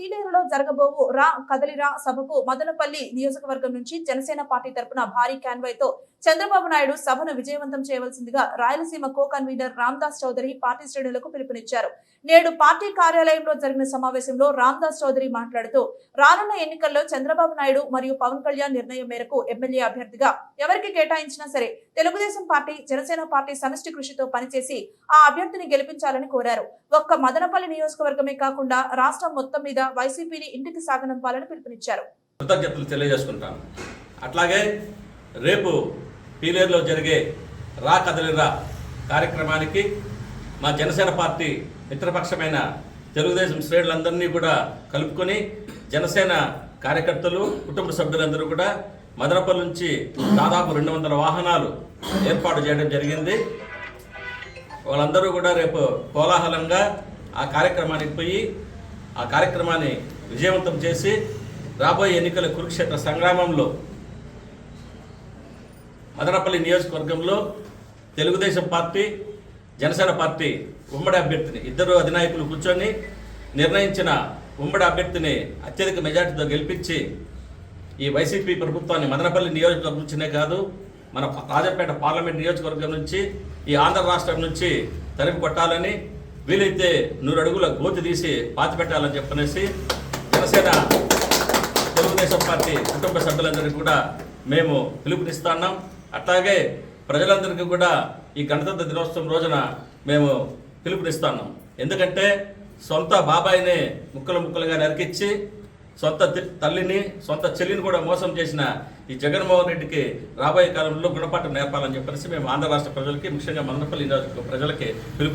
పీలేరులో జరగబోవు రా కదలిరా సభకు మదనపల్లి నియోజకవర్గం నుంచి జనసేన పార్టీ తరపున భారీ కాన్వాయ్తో చంద్రబాబు నాయుడు సభను విజయవంతం చేయవలసిందిగా Rayalaseema co convener Ramdas Chowdary party శ్రేణులకు పిలుపునిచ్చారు. నేడు పార్టీ కార్యాలయంలో జరిగిన సమావేశంలో రామ్దాస్ చౌదరి మాట్లాడుతూ రానున్న ఎన్నికల్లో చంద్రబాబు నాయుడు మరియు పవన్ కళ్యాణ్ నిర్ణయం మేరకు ఎమ్మెల్యే అభ్యర్థిగా ఎవరికి కేటాయించినా సరే తెలుగుదేశం పార్టీ జనసేన పార్టీ సమిష్టి కృషితో పనిచేసి ఆ అభ్యర్థిని గెలిపించాలని కోరారు. ఒక్క మదనపల్లి నియోజకవర్గమే కాకుండా రాష్ట్రం మొత్తం మీద వైసీపీని ఇంటికి సాగనంపాలని పిలుపునిచ్చారు. కృతజ్ఞతలు తెలియజేసుకుంటాను. అట్లాగే రేపు పీలేరులో జరిగే రా కదలిరా కార్యక్రమానికి మా జనసేన పార్టీ మిత్రపక్షమైన తెలుగుదేశం శ్రేణులందరినీ కూడా కలుపుకొని జనసేన కార్యకర్తలు కుటుంబ సభ్యులందరూ కూడా మదనపల్లి నుంచి దాదాపు రెండు వందల వాహనాలు ఏర్పాటు చేయడం జరిగింది. వాళ్ళందరూ కూడా రేపు కోలాహలంగా ఆ కార్యక్రమానికి పోయి ఆ కార్యక్రమాన్ని విజయవంతం చేసి రాబోయే ఎన్నికల కురుక్షేత్ర సంగ్రామంలో మదనపల్లి నియోజకవర్గంలో తెలుగుదేశం పార్టీ జనసేన పార్టీ ఉమ్మడి అభ్యర్థిని ఇద్దరు అధినాయకులు కూర్చొని నిర్ణయించిన ఉమ్మడి అభ్యర్థిని అత్యధిక మెజార్టీతో గెలిపించి ఈ వైసీపీ ప్రభుత్వాన్ని మదనపల్లి నియోజకవర్గం నుంచినే కాదు మన రాజంపేట పార్లమెంట్ నియోజకవర్గం నుంచి ఈ ఆంధ్ర రాష్ట్రం నుంచి తరిమి కొట్టాలని వీలైతే నూరు అడుగుల గోతి తీసి పాతి పెట్టాలని చెప్పనేసి జనసేన తెలుగుదేశం పార్టీ కుటుంబ సభ్యులందరికీ కూడా మేము పిలుపునిస్తున్నాం అట్లాగే ప్రజలందరికీ కూడా ఈ గణతంత్ర దినోత్సవం రోజున మేము పిలుపునిస్తున్నాం ఎందుకంటే సొంత బాబాయిని ముక్కలు ముక్కలుగా నరికిచ్చి సొంత తల్లిని సొంత చెల్లిని కూడా మోసం చేసిన ఈ జగన్మోహన్ రెడ్డికి రాబోయే కాలంలో గుణపాఠం నేర్పాలని చెప్పేసి మేము ఆంధ్ర రాష్ట్ర ప్రజలకి ముఖ్యంగా మందపల్లి నియోజకవర్గ ప్రజలకి పిలుపు